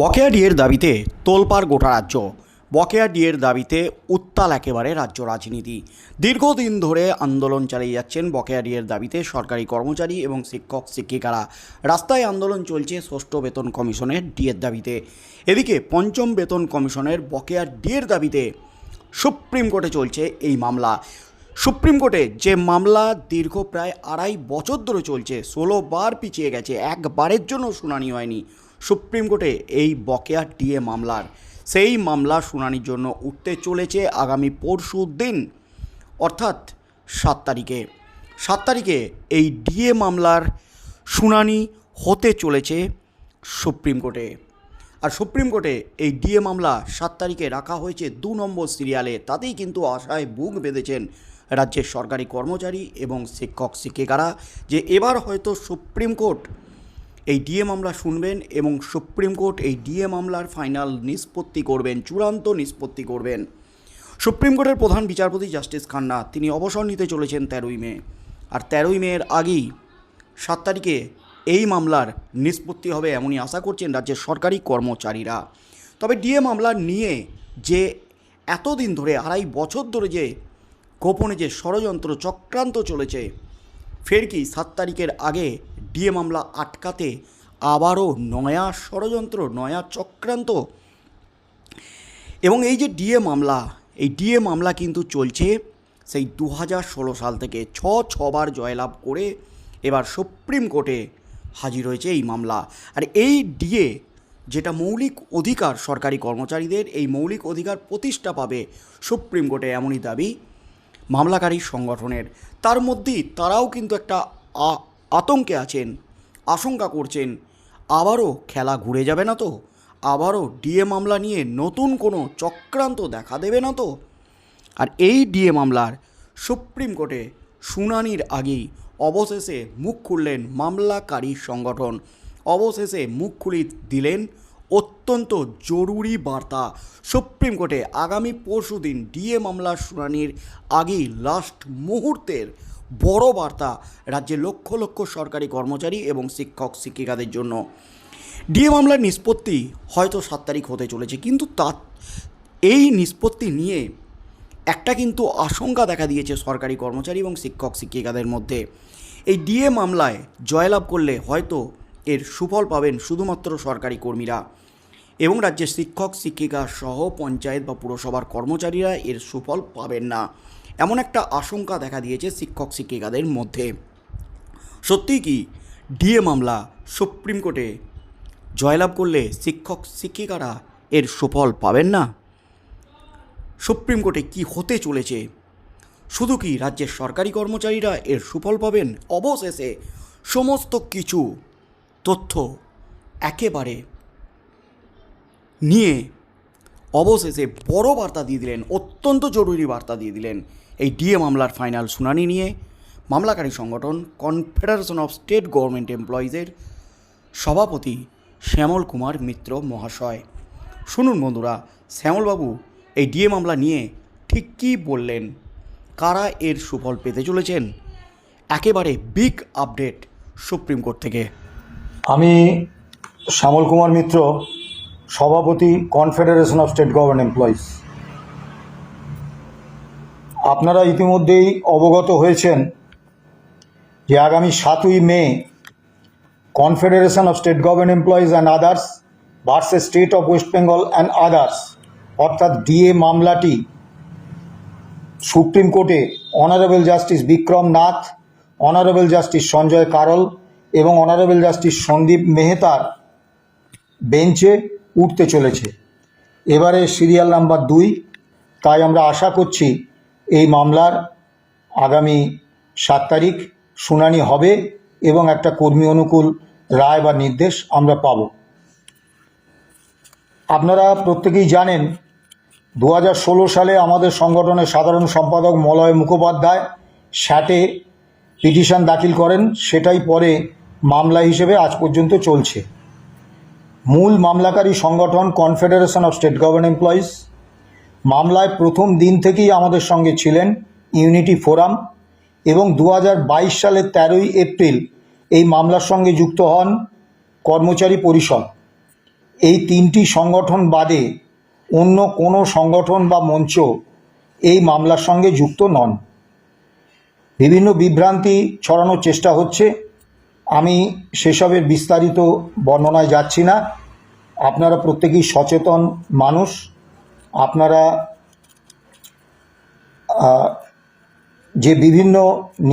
বকেয়া ডিয়ের দাবিতে তোলপাড় গোটা রাজ্য। বকেয়া ডিয়ের দাবিতে উত্তাল একেবারে রাজ্য রাজনীতি। দীর্ঘদিন ধরে আন্দোলন চালিয়ে যাচ্ছেন বকেয়া ডিয়ের দাবিতে সরকারি কর্মচারী এবং শিক্ষক, শিক্ষিকারা। রাস্তায় আন্দোলন চলছে ষষ্ঠ বেতন কমিশনের ডিয়ের দাবিতে। এদিকে পঞ্চম বেতন কমিশনের বকেয়া ডিয়ের দাবিতে সুপ্রিম কোর্টে চলছে এই মামলা। সুপ্রিম কোর্টে যে মামলা দীর্ঘ প্রায় আড়াই বছর ধরে চলছে, ষোলো বার পিছিয়ে গেছে, একবারের জন্য শুনানি হয়নি। সুপ্রিম কোর্টে এই বকেয়া ডিএ মামলার সেই মামলা শুনানির জন্য উঠতে চলেছে আগামী পরশু দিন, অর্থাৎ সাত তারিখে। সাত তারিখে এই ডিএ মামলার শুনানি হতে চলেছে সুপ্রিম কোর্টে। আর সুপ্রিম কোর্টে এই ডিএ মামলা সাত তারিখে রাখা হয়েছে দু নম্বর সিরিয়ালে, তাতেই কিন্তু আশায় বুক বেঁধেছেন রাজ্যের সরকারি কর্মচারী এবং শিক্ষক শিক্ষিকারা যে এবার হয়তো সুপ্রিম কোর্ট এই ডিএ মামলা শুনবেন এবং সুপ্রিম কোর্ট এই ডিএ মামলার ফাইনাল নিষ্পত্তি করবেন, চূড়ান্ত নিষ্পত্তি করবেন। সুপ্রিম কোর্টের প্রধান বিচারপতি জাস্টিস খান্না, তিনি অবসর নিতে চলেছেন তেরোই মে। আর তেরোই মের আগেই সাত তারিখে এই মামলার নিষ্পত্তি হবে এমনই আশা করছেন রাজ্যের সরকারি কর্মচারীরা। তবে ডিএ মামলা নিয়ে যে এতদিন ধরে, আড়াই বছর ধরে যে গোপনে যে ষড়যন্ত্র চক্রান্ত চলেছে, ফের কি সাত তারিখের আগে ডিএ মামলা আটকাতে আবারও নয়া ষড়যন্ত্র, নয়া চক্রান্ত। এবং এই যে ডিএ মামলা, এই ডিএ মামলা কিন্তু চলছে সেই দু হাজার ষোলো সাল থেকে ছ, ছবার জয়লাভ করে এবার সুপ্রিম কোর্টে হাজির হয়েছে এই মামলা। আর এই ডিএ যেটা মৌলিক অধিকার সরকারি কর্মচারীদের, এই মৌলিক অধিকার প্রতিষ্ঠা পাবে সুপ্রিম কোর্টে এমনই দাবি মামলাকারী সংগঠনের। তার মধ্যেই তারাও কিন্তু একটা আতঙ্কে আছেন, আশঙ্কা করছেন। আবারও খেলা ঘুরে যাবে না তো? আবারও ডিএ মামলা নিয়ে নতুন কোনো চক্রান্ত দেখা দেবে না তো? আর এই ডিএ মামলার সুপ্রিম কোর্টে শুনানির আগেই অবশেষে মুখ খুললেন মামলাকারী সংগঠন। অবশেষে মুখ খুলি দিলেন অত্যন্ত জরুরি বার্তা। সুপ্রিম কোর্টে আগামী পরশু দিন ডিএ মামলার শুনানির আগেই লাস্ট মুহূর্তের বড় বার্তা রাজ্যে লক্ষ লক্ষ সরকারি কর্মচারী এবং শিক্ষক শিক্ষিকাদের জন্য। ডিএ মামলার নিষ্পত্তি হয়তো সাত তারিখ হতে চলেছে, কিন্তু তা এই নিষ্পত্তি নিয়ে একটা কিন্তু আশঙ্কা দেখা দিয়েছে সরকারি কর্মচারী এবং শিক্ষক শিক্ষিকাদের মধ্যে। এই ডিএ মামলায় জয়লাভ করলে হয়তো এর সুফল পাবেন শুধুমাত্র সরকারি কর্মীরা এবং রাজ্যের শিক্ষক, শিক্ষিকা সহ পঞ্চায়েত বা পুরসভার কর্মচারীরা এর সুফল পাবেন না। এমন একটা আশঙ্কা দেখা দিয়েছে শিক্ষক শিক্ষিকাদের মধ্যে। সত্যিই কি ডিএ মামলা সুপ্রিম কোর্টে জয়লাভ করলে শিক্ষক শিক্ষিকারা এর সুফল পাবেন না? সুপ্রিম কোর্টে কি হতে চলেছে? শুধু কি রাজ্যের সরকারি কর্মচারীরা এর সুফল পাবেন? অবশেষে সমস্ত কিছু তথ্য একেবারে নিয়ে অবশেষে বড় বার্তা দিয়ে দিলেন, অত্যন্ত জরুরি বার্তা দিয়ে দিলেন এই ডিএ মামলার ফাইনাল শুনানি নিয়ে। মামলাকারী সংগঠন কনফেডারেশন অফ স্টেট গভর্নমেন্ট এমপ্লয়িজের সভাপতি শ্যামল কুমার মিত্র মহাশয়। শুনুন বন্ধুরা, শ্যামলবাবু, এই ডিএ মামলা নিয়ে ঠিক কী বললেন? কারা এর সুফল পেতে চলেছেন? একেবারে বিগ আপডেট সুপ্রিম কোর্ট থেকে। আমি শ্যামল কুমার মিত্র সভাপতি confederation of state government employees আপনারা ইতিমধ্যেই অবগত হয়েছেন যে আগামী সাতই May confederation of state government employees and others versus state of West Bengal and others অর্থাৎ ডিএ মামলাটি সুপ্রিম কোর্টে honourable justice Vikram Nath honourable justice Sanjay Karol এবং অনারেবল জাস্টিস সন্দীপ মেহতার বেঞ্চে উঠতে চলেছে। এবারে সিরিয়াল নাম্বার দুই। তাই আমরা আশা করছি এই মামলার আগামী সাত তারিখ শুনানি হবে এবং একটা কর্মী অনুকূল রায় বা নির্দেশ আমরা পাব। আপনারা প্রত্যেকেই জানেন দু হাজার ষোলো সালে আমাদের সংগঠনের সাধারণ সম্পাদক মলয় মুখোপাধ্যায় স্যাটে পিটিশন দাখিল করেন। সেটাই পরে মামলা হিসেবে আজ পর্যন্ত চলছে। মূল মামলাকারী সংগঠন confederation of state government employees মামলায় প্রথম দিন থেকেই আমাদের সঙ্গে ছিলেন ইউনিটি ফোরাম এবং দু হাজার বাইশ সালের তেরোই এপ্রিল এই মামলার সঙ্গে যুক্ত হন কর্মচারী পরিষদ। এই তিনটি সংগঠন বাদে অন্য কোনো সংগঠন বা মঞ্চ এই মামলার সঙ্গে যুক্ত নন। বিভিন্ন বিভ্রান্তি ছড়ানোর চেষ্টা হচ্ছে। আমি সেসবের বিস্তারিত বর্ণনায় যাচ্ছি না। আপনারা প্রত্যেকেই সচেতন মানুষ। আপনারা যে বিভিন্ন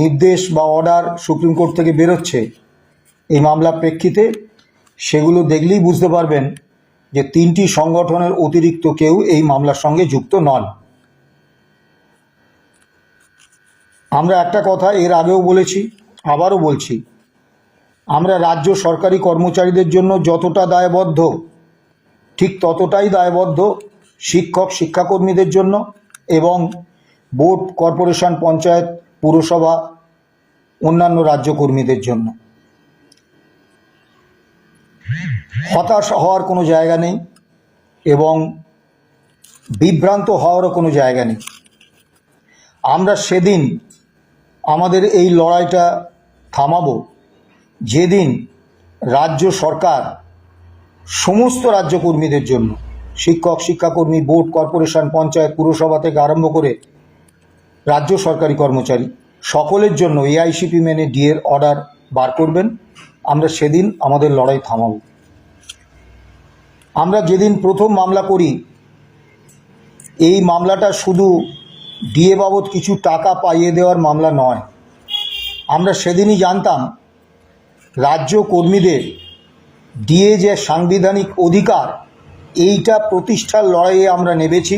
নির্দেশ বা অর্ডার সুপ্রিম কোর্ট থেকে বেরোচ্ছে এই মামলার প্রেক্ষিতে, সেগুলো দেখলেই বুঝতে পারবেন যে তিনটি সংগঠনের অতিরিক্ত কেউ এই মামলার সঙ্গে যুক্ত নন। আমরা একটা কথা এর আগেও বলেছি, আবারও বলছি আমরা রাজ্য সরকারি কর্মচারীদের জন্য যতটা দায়বদ্ধ, ঠিক ততটাই দায়বদ্ধ শিক্ষক, শিক্ষাকর্মীদের জন্য এবং বোর্ড, কর্পোরেশন, পঞ্চায়েত, পুরসভা, অন্যান্য রাজ্য কর্মীদের জন্য। হতাশ হওয়ার কোনো জায়গা নেই এবং বিভ্রান্ত হওয়ারও কোনো জায়গা নেই। আমরা সেদিন আমাদের এই লড়াইটা থামাবো। যেদিন রাজ্য সরকার সমস্ত রাজ্য কর্মীদের জন্য, শিক্ষক, শিক্ষাকর্মী, বোর্ড, কর্পোরেশন, পঞ্চায়েত, পুরসভা থেকে আরম্ভ করে রাজ্য সরকারি কর্মচারী, সকলের জন্য এআইসিপি মেনে ডিএর অর্ডার বার করবেন। আমরা সেদিন আমাদের লড়াই থামাবো। আমরা যেদিন প্রথম মামলা করি, এই মামলাটা শুধু ডিএ বাবদ কিছু টাকা পাইয়ে দেওয়ার মামলা নয়। আমরা সেদিনই জানতাম রাজ্য কর্মীদের ডিএ যে সাংবিধানিক অধিকার, এইটা প্রতিষ্ঠার লড়াইয়ে আমরা নেবেছি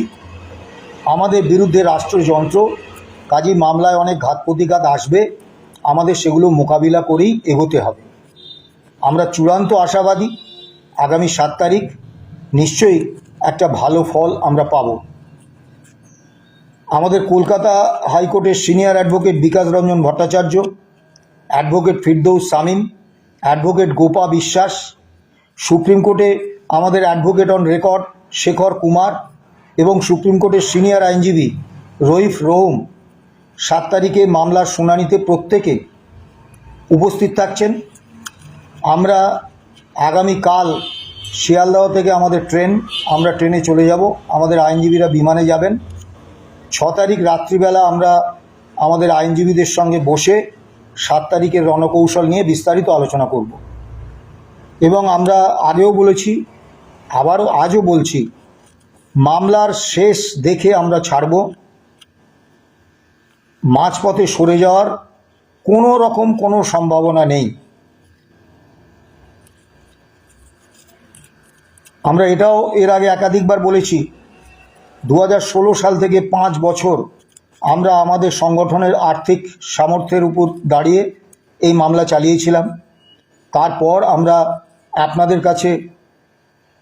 আমাদের বিরুদ্ধে রাষ্ট্রযন্ত্র, কাজী মামলায় অনেক ঘাত প্রতিঘাত আসবে, আমাদের সেগুলো মোকাবিলা করেই এগোতে হবে। আমরা চূড়ান্ত আশাবাদী, আগামী সাত তারিখ নিশ্চয়ই একটা ভালো ফল আমরা পাব। আমাদের কলকাতা হাইকোর্টের senior advocate Bikash Ranjan Bhattacharya, advocate Firdous Samim advocate Gopa Biswas, supreme কোর্টে আমাদের advocate on record Shekhar Kumar এবং সুপ্রিম কোর্টের সিনিয়র আইনজীবী রইফ রোহম সাত তারিখে মামলার শুনানিতে প্রত্যেকে উপস্থিত থাকছেন। আমরা আগামীকাল শিয়ালদহ থেকে আমাদের ট্রেন, আমরা ট্রেনে চলে যাব। আমাদের আইনজীবীরা বিমানে যাবেন। ছ তারিখ রাত্রিবেলা আমরা আমাদের আইনজীবীদের সঙ্গে বসে সাত তারিখের রণকৌশল নিয়ে বিস্তারিত আলোচনা করব। এবং আমরা আগেও বলেছি, আবারও আজও বলছি, মামলার শেষ দেখে আমরা ছাড়ব। মাঝপথে সরে যাওয়ার কোনো রকম কোনো সম্ভাবনা নেই। আমরা এটাও এর আগে একাধিকবার বলেছি, দু হাজার ষোলো সাল থেকে পাঁচ বছর আমরা আমাদের সংগঠনের আর্থিক সামর্থ্যের উপর দাঁড়িয়ে এই মামলা চালিয়েছিলাম। তারপর আমরা আপনাদের কাছে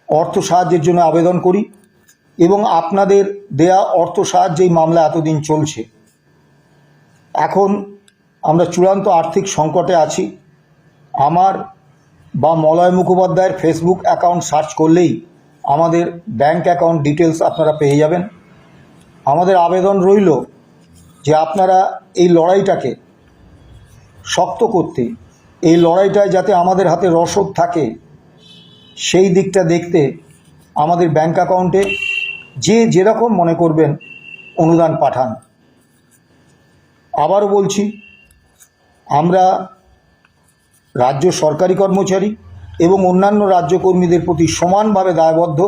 অর্থ সাহায্যের জন্য আবেদন করি এবং আপনাদের দেয়া অর্থ সাহায্যেই মামলা এতদিন চলছে। এখন আমরা চূড়ান্ত আর্থিক সংকটে আছি। আমার বা মলয় মুখোপাধ্যায়ের ফেসবুক অ্যাকাউন্ট সার্চ করলেই আমাদের ব্যাংক অ্যাকাউন্ট ডিটেলস আপনারা পেয়ে যাবেন। আমাদের আবেদন রইল যে আপনারা এই লড়াইটাকে শক্ত করতে, এই লড়াইটায় যাতে আমাদের হাতে রসদ থাকে, সেই দিকটা দেখতে আমাদের ব্যাংক অ্যাকাউন্টে যে যেরকম মনে করবেন অনুদান পাঠান। আবারও বলছি, আমরা রাজ্য সরকারি কর্মচারী এবং অন্যান্য রাজ্য কর্মীদের প্রতি সমানভাবে দায়বদ্ধ।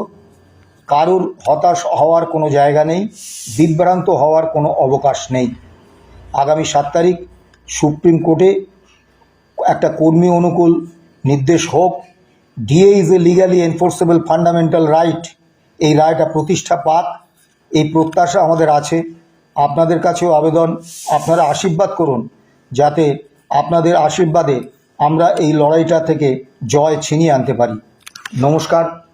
কারোর হতাশ হওয়ার কোনো জায়গা নেই বিভ্রান্ত হওয়ার কোনো অবকাশ নেই। আগামী সাত তারিখ সুপ্রিম কোর্টে একটা কর্মী অনুকূল নির্দেশ হোক। DA is a legally enforceable fundamental right এই রায়টা প্রতিষ্ঠা পাক। এই প্রত্যাশা আমাদের আছে। আপনাদের কাছেও আবেদন। আপনারা আশীর্বাদ করুন, যাতে আপনাদের আশীর্বাদে আমরা এই লড়াইটা থেকে জয় ছিনিয়ে আনতে পারি। নমস্কার।